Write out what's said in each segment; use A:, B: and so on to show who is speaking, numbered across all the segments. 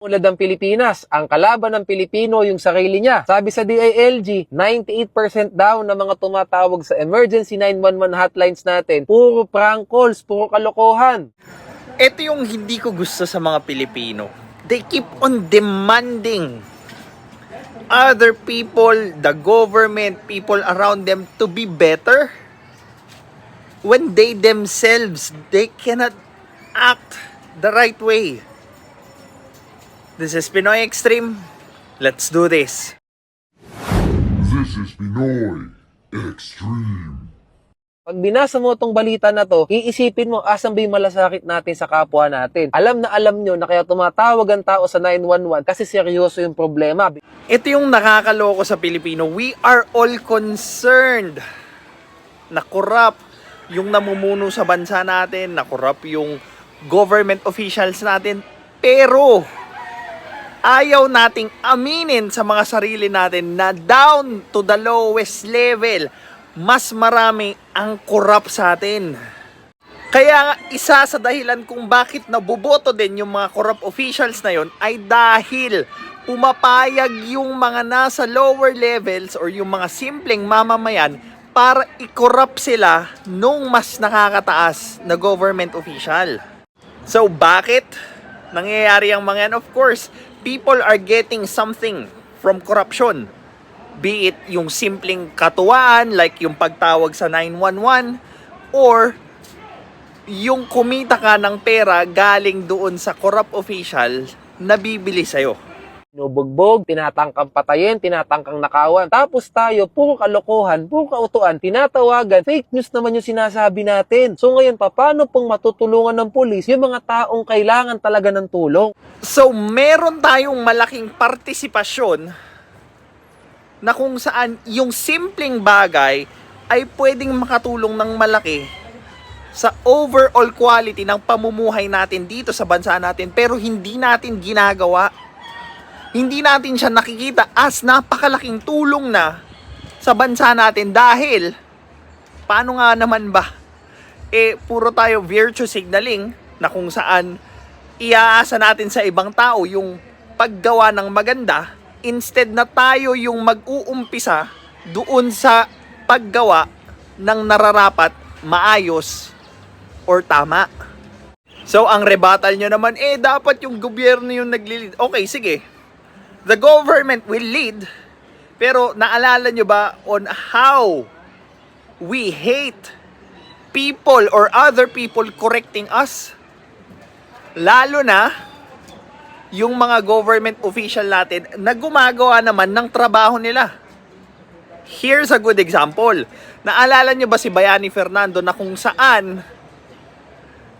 A: Ulad ang Pilipinas, ang kalaban ng Pilipino yung sarili niya. Sabi sa DILG, 98% daw ng mga tumatawag sa emergency 911 hotlines natin, puro prank calls, puro kalokohan.
B: Ito yung hindi ko gusto sa mga Pilipino. They keep on demanding other people, the government, people around them to be better when they themselves, they cannot act the right way. This is Pinoy Extreme. Let's do this.
C: This is Pinoy Extreme.
A: Pag binasa mo tong balita na to, iisipin mo asan ba yung malasakit natin sa kapwa natin. Alam na alam nyo na kaya tumatawag ang tao sa 911 kasi seryoso yung problema.
B: Ito yung nakakaloko sa Pilipino. We are all concerned na corrupt yung namumuno sa bansa natin, na corrupt yung government officials natin. Pero, ayaw nating aminin sa mga sarili natin na down to the lowest level, mas marami ang corrupt sa atin. Kaya isa sa dahilan kung bakit naboboto din yung mga corrupt officials na yon ay dahil pumapayag yung mga nasa lower levels or yung mga simpleng mamamayan para i-corrupt sila nung mas nakakataas na government official. So bakit nangyayari ang mga yan? Of course, people are getting something from corruption. Be it yung simpleng katuwaan like yung pagtawag sa 911 or yung kumita ka ng pera galing doon sa corrupt official na bibili sa'yo.
A: Nubugbog, tinatangkang patayin, tinatangkang nakawan. Tapos tayo, puro kalokohan, puro kautuan, tinatawagan. Fake news naman yung sinasabi natin. So ngayon, paano pong matutulungan ng pulis yung mga taong kailangan talaga ng tulong?
B: So, meron tayong malaking partisipasyon na kung saan yung simpleng bagay ay pwedeng makatulong ng malaki sa overall quality ng pamumuhay natin dito sa bansa natin pero hindi natin ginagawa. Hindi natin siya nakikita as napakalaking tulong na sa bansa natin dahil paano nga naman ba eh puro tayo virtue signaling na kung saan iaasa natin sa ibang tao yung paggawa ng maganda instead na tayo yung mag-uumpisa doon sa paggawa ng nararapat, maayos, or tama. So, ang rebuttal nyo naman, eh, dapat yung gobyerno yung naglilid. Okay, sige. The government will lead, pero naalala nyo ba on how we hate people or other people correcting us? Lalo na yung mga government official natin na gumagawa naman ng trabaho nila. Here's a good example. Naalala nyo ba si Bayani Fernando na kung saan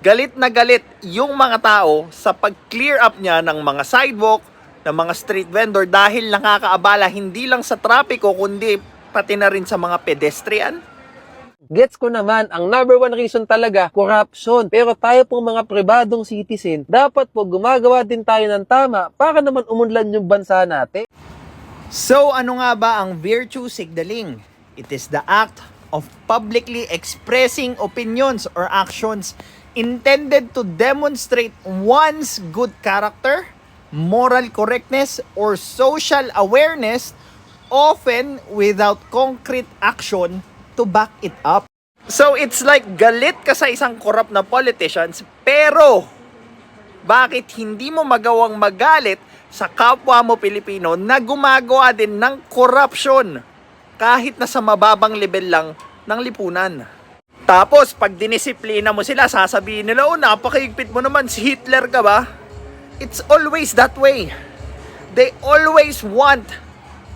B: galit na galit yung mga tao sa pag-clear up niya ng mga sidewalk, ng mga street vendor dahil nakakaabala hindi lang sa trapiko kundi pati na rin sa mga pedestrian?
A: Gets ko naman, ang number one reason talaga, corruption. Pero tayo pong mga pribadong citizen, dapat po gumagawa din tayo ng tama para naman umunlad yung bansa natin.
B: So ano nga ba ang virtue signaling? It is the act of publicly expressing opinions or actions intended to demonstrate one's good character, moral correctness, or social awareness, often without concrete action to back it up. So it's like galit ka sa isang corrupt na politicians, pero bakit hindi mo magawang magalit sa kapwa mo Pilipino na gumagawa din ng corruption kahit na sa mababang level lang ng lipunan. Tapos, pag dinisiplina mo sila, sasabihin nila, oh, napakaigpit mo naman, si Hitler ka ba? It's always that way. They always want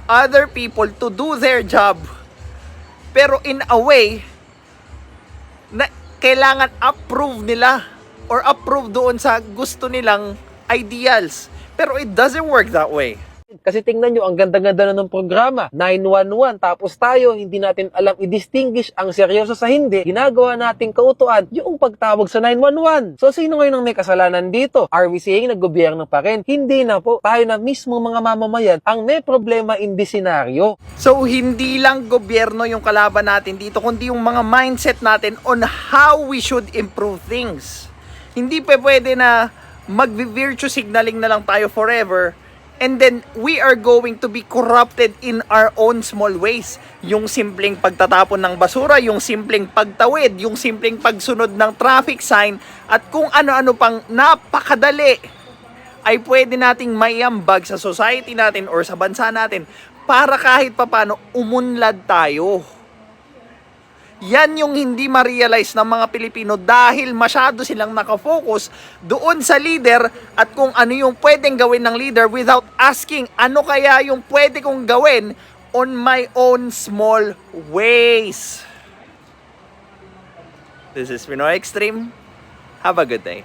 B: other people to do their job. Pero in a way, na kailangan approve nila or approve doon sa gusto nilang ideals. Pero it doesn't work that way.
A: Kasi tingnan nyo, ang ganda-ganda na ng programa. 911. Tapos tayo, hindi natin alam i-distinguish ang seryoso sa hindi. Ginagawa nating kautuan yung pagtawag sa 911. So, sino ngayon ang may kasalanan dito? Are we saying na gobyerno pa rin? Hindi na po. Tayo na mismo mga mamamayan ang may problema in this scenario.
B: So, hindi lang gobyerno yung kalaban natin dito, kundi yung mga mindset natin on how we should improve things. Hindi pa pwede na magvi-virtue signaling na lang tayo forever and then we are going to be corrupted in our own small ways. Yung simpleng pagtatapon ng basura, yung simpleng pagtawid, yung simpleng pagsunod ng traffic sign at kung ano-ano pang napakadali ay pwede nating maiambag sa society natin or sa bansa natin para kahit papano umunlad tayo. Yan yung hindi ma-realize ng mga Pilipino dahil masyado silang nakafocus doon sa leader at kung ano yung pwedeng gawin ng leader without asking ano kaya yung pwede kong gawin on my own small ways. This is Pinoy Extreme. Have a good day.